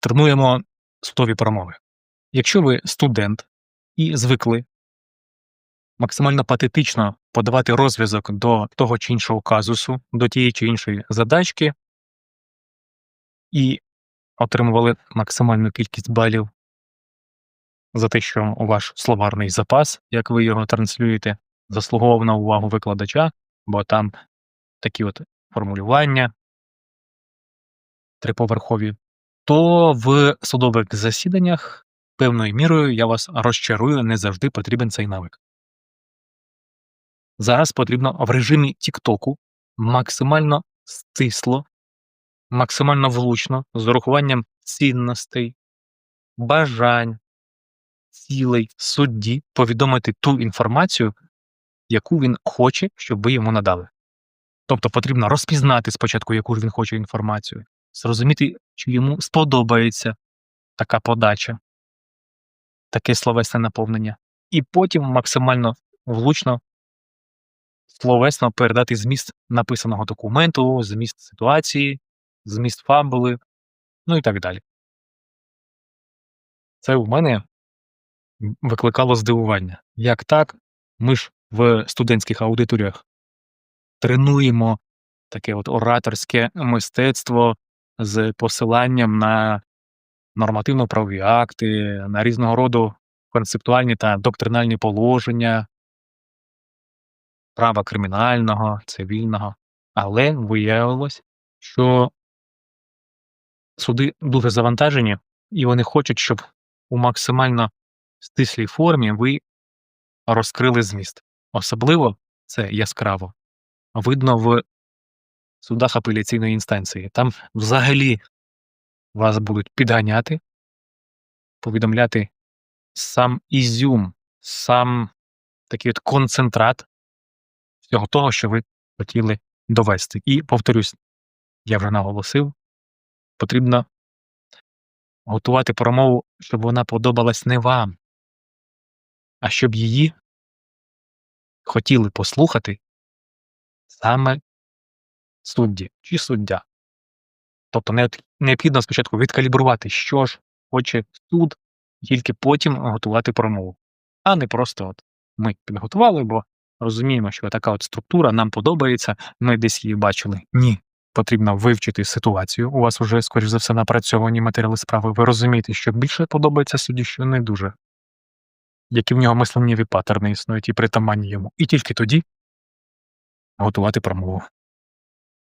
тренуємо судові промови. Якщо ви студент і звикли максимально патетично подавати розв'язок до того чи іншого казусу, до тієї чи іншої задачки, і отримували максимальну кількість балів за те, що ваш словарний запас, як ви його транслюєте, заслуговував на увагу викладача, бо там такі от формулювання триповерхові, то в судових засіданнях певною мірою я вас розчарую, не завжди потрібен цей навик. Зараз потрібно в режимі Тіктоку максимально стисло, максимально влучно, з урахуванням цінностей, бажань, цілей судді повідомити ту інформацію, яку він хоче, щоб ви йому надали. Тобто потрібно розпізнати спочатку, яку ж він хоче інформацію, зрозуміти, чи йому сподобається така подача, таке словесне наповнення, і потім максимально влучно, словесно передати зміст написаного документу, зміст ситуації, зміст фабули, ну і так далі. Це у мене викликало здивування. Як так? Ми ж в студентських аудиторіях тренуємо таке от ораторське мистецтво з посиланням на нормативно-правові акти, на різного роду концептуальні та доктринальні положення права кримінального, цивільного. Але виявилось, що суди дуже завантажені, і вони хочуть, щоб у максимально стислій формі ви розкрили зміст. Особливо це яскраво видно в судах апеляційної інстанції. Там взагалі вас будуть підганяти, повідомляти сам ізюм, сам такий от концентрат всього того, що ви хотіли довести. І повторюсь, я вже наголосив, потрібно готувати промову, щоб вона подобалась не вам, а щоб її хотіли послухати саме судді чи суддя. Тобто необхідно спочатку відкалібрувати, що ж хоче суд, тільки потім готувати промову. А не просто от ми підготували, бо розуміємо, що така от структура нам подобається, ми десь її бачили. Ні. Потрібно вивчити ситуацію. У вас вже, скоріш за все, напрацьовані матеріали справи. Ви розумієте, що більше подобається судді, що не дуже. Які в нього мисленнєві паттерни існують і притаманні йому. І тільки тоді готувати промову.